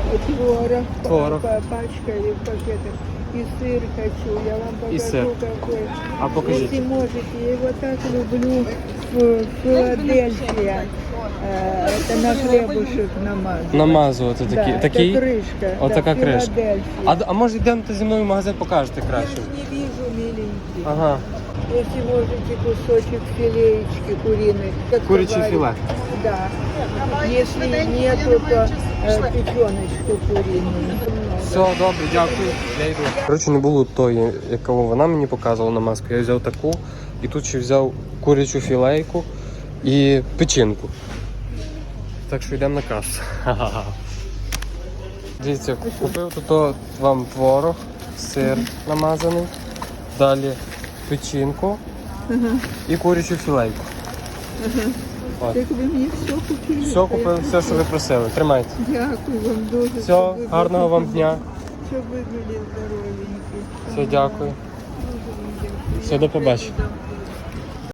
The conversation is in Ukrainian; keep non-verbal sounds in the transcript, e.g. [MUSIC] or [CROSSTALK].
творог, Творог. па- пачка и пакеты. И сыр хочу, я вам покажу И сыр. какой. А покажите. Если можете, я его так люблю в Филадельфия. Э, Это на хлебушек намазывать. Намазувати такі. Да, такий? это крышка. Вот да, такая крышка. Филадельфия. А, а може йдемте зі мною в магазин покажете Я краще? ж не вижу, миленький. Ага. Если можете кусочек филеечки куриной. как Куряче говорят. філе. Да. Если нету, то э, печеночку куриную. Все, добре, дякую. Я йду. Коротше, не було тої, яку вона мені показувала на маску. Я взяв таку і тут ще взяв курячу філейку і печінку. Так що йдемо на касу. Ха-ха-ха. [LAUGHS] Дивіться, купив тут вам творог, сир намазаний, далі печінку і курячу філейку. От. Так ви мені все купили. Все купили, все, що ви просили. Тримайте. Дякую вам дуже. Все, щоб ви гарного вам дня. Щоб ви були здоровенькі. Все, дякую. Все, до побачення.